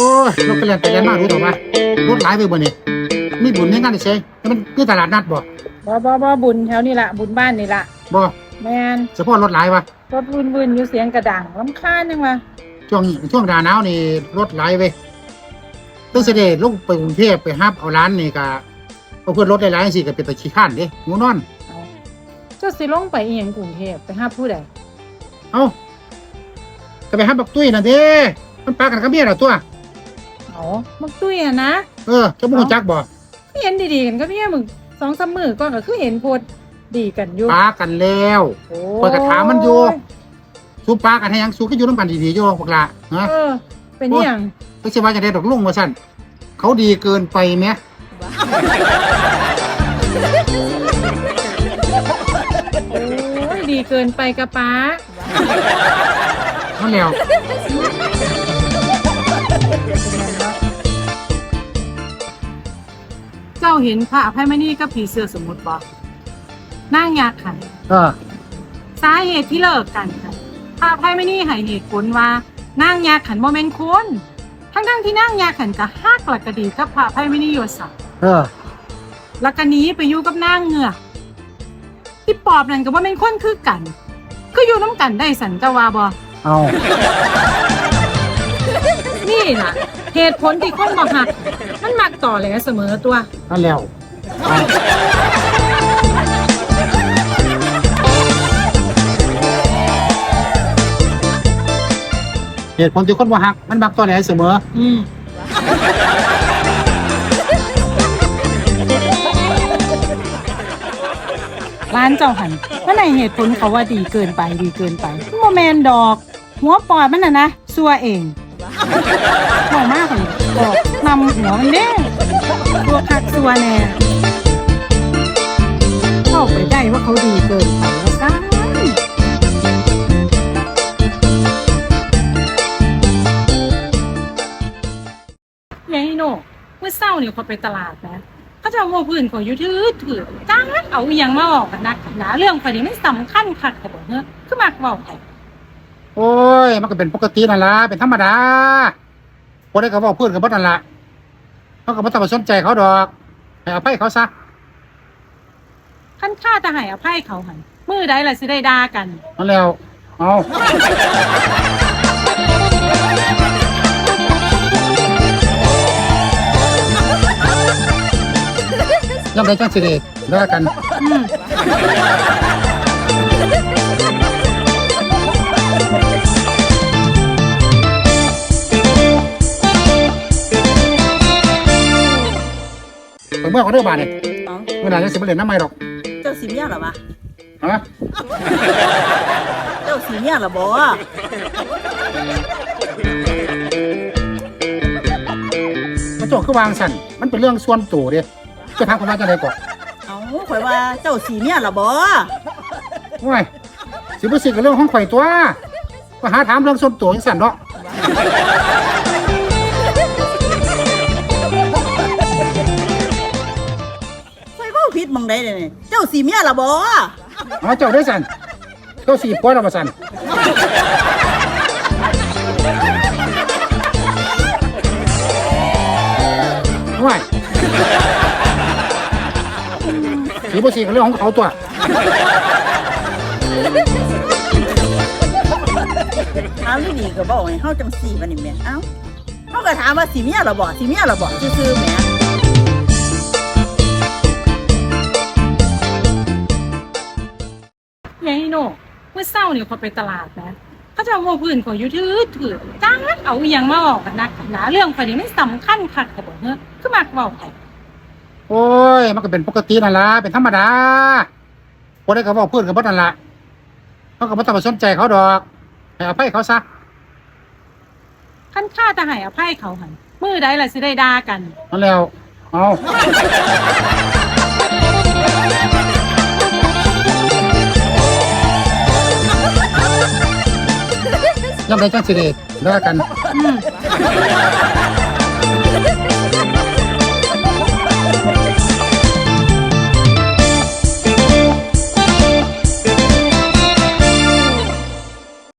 อ้ยรถไปเรียนไปเรียนมารู้ต่อว่ารถหลายไปบ่นี่มีบุญในงานได้ใช่มันคือตลาดนัดบ่บ่บ่บ่บุญแถวนี้ละบุญบ้านนี่ละบ่แมนเฉพาะรถหลายวะรถวุ่นวุ่นอยู่เสียงกระดังลำคาญยังวะช่วงช่วงหน้าหนาวนี่รถหลายเว้ยตั้งเสด็จลงไปกรุงเทพไปฮับเอาร้านนี่ก็เพื่อนรถหลายๆสิก็เป็นตะขี้ข้านเด้งูนอนเอาเจ้าสิลงไปอีหยังกรุงเทพไปหาผู้ใดเอ้าก็ไปฮับบักตุ้ยน่ะเด้มันปากันกับเมียน่ะตัว เอามักตุ้ยอะนะเออเจะบ่รู้จักบ่คือเห็นดีๆกันก็เพี่มึงสองสามมือก่อนก็คือเห็นโพดดีกันอยู่ปากันแล้วโอ้เปิดกระถามมันอยู่สู้ปากันให้ยังสู้ก็อยู่นํกันดีๆอยู่พวกละฮะเออ เป็นอหย่างไม่ใช่ว่าจะได้ดอกลุงว่าซั่นเขาดีเกินไปแหมโอ้ยดีเกินไปกะป้า นั่นแล้ว เจ้าเห็นพระอภัยมณีกับผีเสื้อสมุทรบ่นางยักษ์ค่ะเออสาเหตุที่เลิกกันค่ะพระอภัยมณีให้เหตุผลว่านางยักษ์ขันโมเมนต์คนทั้งทั้งๆที่นางยักษ์ขันก็ฮักหลักกะดีกับพระอภัยมณีโยสักเออแล้วก็หนี้ไปอยู่กับนางเงือกที่ปอบนั่นก็ว่าเป็นคนคือกัน คืออยู่น้ำกันได้สันเจาวาบอเอา นี่น่ะ เหตุผลที่คนบ่หัก มันมักต่อแหลเสมอตัว นั่นแล้วเอาเหตุผลที่คนว่าหัก มันมักตัวไหนเสมอ อืมร้านเจ้าหันว่าในเหตุผลเขาว่าดีเกินไปดีเกินไปโมแมนดอก หัวปอดมันน่ะนะซัวเอง บอกมากเลยบอกนำหัวมันเด้ตัวคักซัวแน่เข้าไปได้ว่าเขาดีเกินไปแล้วซ้ำยายโน่เมื่อเศร้าเนี่ยเขาไปตลาดนะเขาจะเอาโมพื้นของยูทือถือจ้างเอาอหยังมาบอกกันนักหนาเรื่องประเด็นมันสำคัญคักแต่บอกเฮ้อคือมากบอกแต่ โอ้ย มันก็เป็นปกตินั่นละเป็นธรรมดาพอได้ก็บอกเพื่อนกับบ่นั่นละเขาก็บ่ต้องไปสนใจเขาดอกให้อภัยเขาซะขั้นค่าจะให้อภัยเขาหันมือใดล่ะสิได้ด่ากัน นั่นแล้ว เอาย่ำได้จังสิเดแล้วกัน อืม เปิดเมื่อเขาเด้อบาทเนี่ยเอ้าเมื่อไหร่จะสิบเหรียญน้ำไม่หรอกเจ้าสีเมียเหรอวะฮะเจ้าสีเมียเหรอบ่มันโจกคือวางสั่นมันเป็นเรื่องส่วนตัวเด้จะทำความว่าจะไดก่อนเอ้าข่อยว่าเจ้าสีเมียเหรอบ่ว้ายสิบุสิกับเรื่องของข่อยตัวมาหาถามเรื่องส่วนตัวจังสั่นเนาะ มองใดเลยนี่เจ้าสีเมียเหรอบ่เอาเจ้าได้สั่นเจ้าสี่ปวดเรามาสั่นว้ายสีบุสิกับเรื่องของเขาตัว ถามนี่ดีก็บอกให้เฮาจังสีบัดนี้แหม่เอ้าเฮาก็ถามว่าสีเมียเหรอบ่สีเมียเหรอบ่ซื่อๆแหม โน่เมื่อเศร้าเนี่ยเขาไปตลาดนะเขาจะเอาโมพื้นของอยูทือถือจ้างเอาอหยังมาบอกกันนักหนาเรื่องประเด็นมันสำคัญคักแต่บอกเฮ้อคือมากบอกแต่โอ้ย มันก็เป็นปกตินั่นละเป็นธรรมดาพอได้ก็บอกเพื่อนกับบ่นั่นละเขาก็บ่ต้องไปสนใจเขาดอกให้อภัยเขาซะขั้นค่าจะให้อภัยเขาหันมือใดล่ะสิได้ด่ากันนั่นแล้วเอา ย่ำไงก็สิเดแล้วกัน อืม